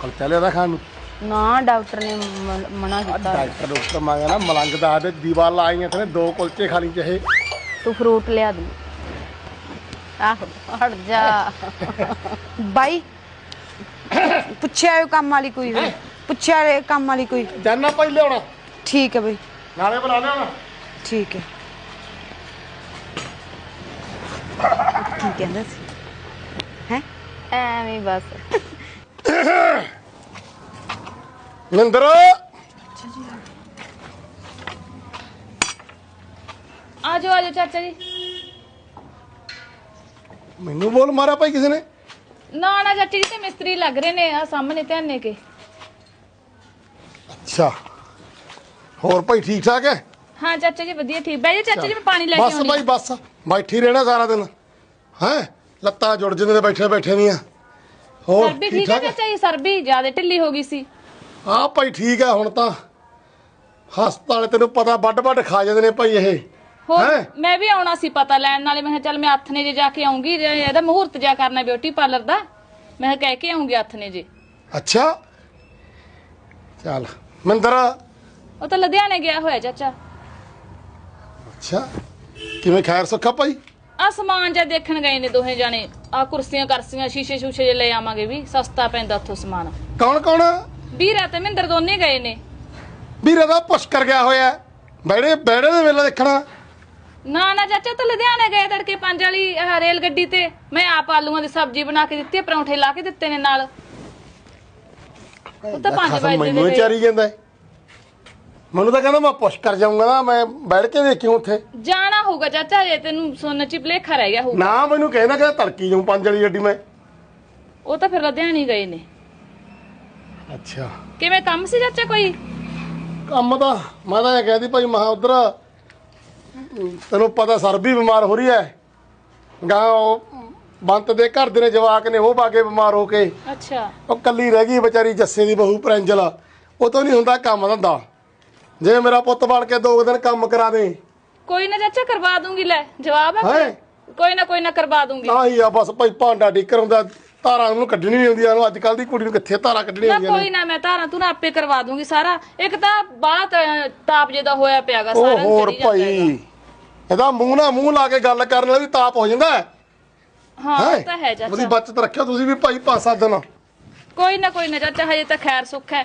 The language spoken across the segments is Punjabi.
ਕੁਲਚਾ ਲਿਆਦਾ ਖਾਣ ਨੂੰ। ਨਾ ਡਾਕਟਰ ਨੇ ਮਨਾ ਆ ਕੀਤਾ। ਡਾਕਟਰ ਡਾਕਟਰ ਮੰਗਿਆ ਨਾ ਮਲੰਗ ਦਾ ਦੇ ਦੀਵਾਰ ਲਾਈਆਂ ਤੇ ਦੋ ਕੁਲਚੇ ਖਾ ਲਈ ਚਾਹੇ। ਤੂੰ ਫਰੂਟ ਲਿਆ ਦੇ। ਆਹ ਹਟ ਜਾ। ਬਾਈ ਪੁੱਛਿਆ ਇਹ ਕੰਮ ਵਾਲੀ ਕੋਈ ਪੁੱਛਿਆ ਇਹ ਕੰਮ ਵਾਲੀ ਕੋਈ? ਜਾਨਾ ਭਾਈ ਲਿਆਉਣਾ। ਠੀਕ ਹੈ ਬਈ। ਨਾਲੇ ਬਣਾ ਲਿਆਉਣਾ। ਠੀਕ ਹੈ। ਕੀ ਕਹਿੰਦਾ ਸੀ? ਹੈ? ਐਵੇਂ ਹੀ ਬਸ। ਮਿੰਦਰ ਆਜੋ ਆਜੋ ਚਾਚਾ ਜੀ। ਮੈਨੂੰ ਬੋਲ ਮਾਰਿਆ ਭਾਈ ਕਿਸੇ ਨੇ? ਨਾ ਨਾ ਚਾਚੀ ਜੀ ਤੇ ਮਿਸਤਰੀ ਲੱਗ ਰਹੇ ਨੇ ਆ ਸਾਹਮਣੇ ਧਿਆਨੇ ਕੇ। ਅੱਛਾ। ਹੋਰ ਭਾਈ ਠੀਕ ਠਾਕ ਹੈ ਹਾਂ ਚਾਚਾ ਜੀ ਵਧੀਆ ਠੀਕ। ਜਾ ਚਾਚਾ ਜੀ ਮੈਂ ਪਾਣੀ ਲੈ ਕੇ ਬਸ ਭਾਈ ਬਸ। ਬੈਠੀ ਰਹਿਣਾ ਸਾਰਾ ਦਿਨ। ਹੈ? ਲੱਤਾਂ ਜੁੜ ਜਾਂਦੇ ਨੇ ਬੈਠੇ ਬੈਠੇ ਦੀਆਂ। ਹੋਰ ਸਰਬੀ ਠੀਕ ਠੀਕ ਹੈ ਠਾਕ ਹੈ? ਚਾਚਾ ਜੀ? ਸਰਬੀ ਜ਼ਿਆਦਾ ਢਿੱਲੀ ਹੋ ਗਈ ਸੀ। ਆ ਭਾਈ ਠੀਕ ਹੈ ਹੁਣ ਤਾਂ। ਹਸਪਤਾਲ ਤੈਨੂੰ ਪਤਾ ਵੱਡ ਵੱਡ ਖਾ ਜਾਂਦੇ ਨੇ ਭਾਈ ਇਹ। ਹੋਰ ਹੈਂ? ਮੈਂ ਵੀ ਆਉਣਾ ਸੀ ਪਤਾ ਲੈਣ ਨਾਲੇ ਮੈਂ ਕਿਹਾ ਚੱਲ ਮੈਂ ਹੱਥ ਨੇ ਜੇ ਜਾ ਕੇ ਆਉਂਗੀ ਇਹਦਾ ਮਹੂਰਤ ਜਾ ਕਰਨਾ ਬਿਊਟੀ ਪਾਰਲਰ ਦਾ ਮੈਂ ਕਿਹਾ ਕਹਿ ਕੇ ਆਉਂਗੀ ਹੱਥ ਨੇ ਜੇ ਅੱਛਾ। ਚੱਲ ਮਿੰਦਰ। ਉਹ ਤਾਂ ਲੁਧਿਆਣੇ ਗਿਆ ਹੋਇਆ ਚਾਚਾ। ਅੱਛਾ। ਕਿਵੇਂ ਖੈਰ ਸੁੱਖਾ ਭਾਈ? ਆ ਸਮਾਨ ਜਾਂ ਦੇਖਣ ਗਏ ਨੇ ਦੋਹੇ ਜਾਣੇ। ਆ ਕੁਰਸੀਆਂ ਕਰਸੀਆਂ ਸ਼ੀਸ਼ੇ ਸ਼ੂਸ਼ੇ ਜੇ ਲੈ ਆਵਾਂਗੇ ਵੀ ਸਸਤਾ ਪੈਂਦਾ ਉੱਥੋਂ ਸਮਾਨ। ਕੌਣ ਕੌਣ? ਵੀਰਾ ਤੇ ਮਹਿੰਦਰ ਦੋਨੇ ਗਏ ਨੇ। ਵੀਰੇ ਦਾ ਪੁਸ਼ਕਰ ਗਿਆ ਹੋਇਆ ਬੈੜੇ ਬੈੜੇ ਦੇ ਵੇਲੇ ਦੇਖਣਾ। ਨਾ ਨਾ ਚਾਚਾ ਤਾਂ ਲੁਧਿਆਣੇ ਗਏ ਤੜਕੇ ਪੰਜ ਵਾਲੀ ਆਹ ਰੇਲ ਗੱਡੀ ਤੇ। ਮੈਂ ਆਪ ਆਲੂਆਂ ਦੀ ਸਬਜ਼ੀ ਬਣਾ ਕੇ ਦਿੱਤੀ ਪਰੌਂਠੇ ਲਾ ਕੇ ਦਿੱਤੇ ਨੇ ਨਾਲ। ਉਹ ਤਾਂ 5 ਖਸਮ ਵਜੇ ਮੈਨੂੰ ਹੀ ਦੇ ਚਾਰੀ ਜਾਂਦਾ ਹੈ। ਮੈਨੂੰ ਤਾਂ ਕਹਿੰਦਾ ਮੈਂ ਪੁਸ਼ ਕਰ ਜਾਊਂਗਾ ਨਾ ਮੈਂ ਬੈਠ ਕੇ ਦੇਖਿਓ ਉੱਥੇ। ਜਾਣਾ ਹੋਊਗਾ ਚਾਚਾ ਜੇ ਤੈਨੂੰ ਸੁਣਨ ਚ ਭਲੇਖਾ ਰਹਿ ਗਿਆ ਹੋਊਗਾ। ਨਾ ਮੈਨੂੰ ਕਹਿੰਦਾ ਕਿ ਤੜਕੀ ਜਾਊਂ ਪੰਜ ਵਾਲੀ ਗੱਡੀ ਮੈਂ। ਉਹ ਤਾਂ ਫਿਰ ਲੁਧਿਆਣੇ ਗਏ ਨੇ। ਅੱਛਾ। ਕਿਵੇਂ ਕੰਮ ਸੀ ਚਾਚਾ ਕੋਈ? ਕੰਮ ਤਾਂ ਮੈਂ ਤਾਂ ਇਹ ਕਹਿੰਦੀ ਭਾਈ ਮਹਾ ਉਧਰ ਤੈਨੂੰ ਪਤਾ ਸਰ ਵੀ ਬਿਮਾਰ ਹੋ ਰਹੀ ਹੈ। ਗਾਂ ਉਹ ਬੰਤ ਦੇ ਘਰ ਦੇ ਨੇ ਜਵਾਕ ਨੇ ਉਹ ਬਾਗੇ ਬਿਮਾਰ ਹੋ ਕੇ। ਅੱਛਾ। ਉਹ ਕੱਲੀ ਰਹਿ ਗਈ ਵਿਚਾਰੀ ਜੱਸੇ ਦੀ ਬਹੂ ਪ੍ਰੈਂਜਲ। ਉਹ ਤੋਂ ਨਹੀਂ ਹੁੰਦਾ ਕੰਮ ਧੰਦਾ। ਜੇ ਮੇਰਾ ਪੁੱਤ ਬਣ ਕੇ ਦੋ ਦਿਨ ਕੰਮ ਕਰਾ ਦੇ। ਕੋਈ ਨਾ ਚਾਚਾ ਕਰਵਾ ਦੂੰਗੀ ਲੈ। ਜਵਾਬ ਹੈ ਹੈਂ? ਕੋਈ? ਨਾ ਕੋਈ ਨਾ ਕਰਵਾ ਦੂੰਗੀ। ਆਹੀ ਆ ਬਸ ਭਾਈ ਭਾਂਡਾ ਡੀਕਰ ਹੁੰਦਾ ਧਾਰਾਂ ਨੂੰ ਕੱਢਣੀ ਨਹੀਂ ਆਉਂਦੀਆਂ ਨੂੰ ਅੱਜ ਕੱਲ ਦੀ ਕੁੜੀ ਨੂੰ ਕਿੱਥੇ ਧਾਰਾਂ ਕੱਢਣੀਆਂ ਨਾ ਆਉਂਦੀਆਂ ਕੋਈ ਨੇ? ਨਾ ਮੈਂ ਧਾਰਾਂ ਤੂੰ ਨਾ ਆਪੇ ਕਰਵਾ ਦੂੰਗੀ ਸਾਰਾ। ਇੱਕ ਤਾਂ ਬਾਤ ਤਾਪ ਜਿਹਦਾ ਹੋਇਆ ਪਿਆਗਾ ਉਹ ਸਾਰਾ ਹੋਰ ਚੜੀ ਜਾਂਦਾ ਹੈਗਾ। ਭਾਈ ਇਹਦਾ ਮੂੰਹ ਨਾਲ ਮੂੰਹ ਲਾ ਕੇ ਗੱਲ ਕਰਨ ਨਾਲ ਵੀ ਤਾਪ ਹੋ ਜਾਂਦਾ ਹੈ। ਹਾਂ ਹੈਂ? ਉਹ ਤਾਂ ਹੈ ਉਹਦੀ ਚਾਚਾ ਬਚਤ ਰੱਖਿਓ ਤੁਸੀਂ ਵੀ ਭਾਈ ਪੰਜ ਸੱਤ ਦਿਨ। ਕੋਈ ਨਾ ਕੋਈ ਨਾ ਚਾਚਾ ਹਜੇ ਤਾਂ ਖੈਰ ਸੁੱਖ ਹੈ।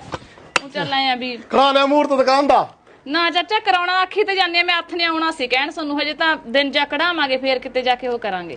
ਉਹ ਚੱਲ ਆਏ ਆ ਵੀ ਕਰਾ ਲਿਆ ਮੂਰਤ ਦੁਕਾਨ ਦਾ। ਨਾ ਚਾਚਾ ਕਰਾਉਣਾ ਆਖੀ ਤੇ ਜਾਂਦੇ ਆ ਮੈਂ ਹੱਥ ਨੇ ਆਉਣਾ ਸੀ ਕਹਿਣ ਸਾਨੂੰ ਹਜੇ ਤਾਂ ਦਿਨ ਜਾ ਕਢਾਵਾਂਗੇ ਫੇਰ ਕਿਤੇ ਜਾ ਕੇ ਉਹ ਕਰਾਂਗੇ।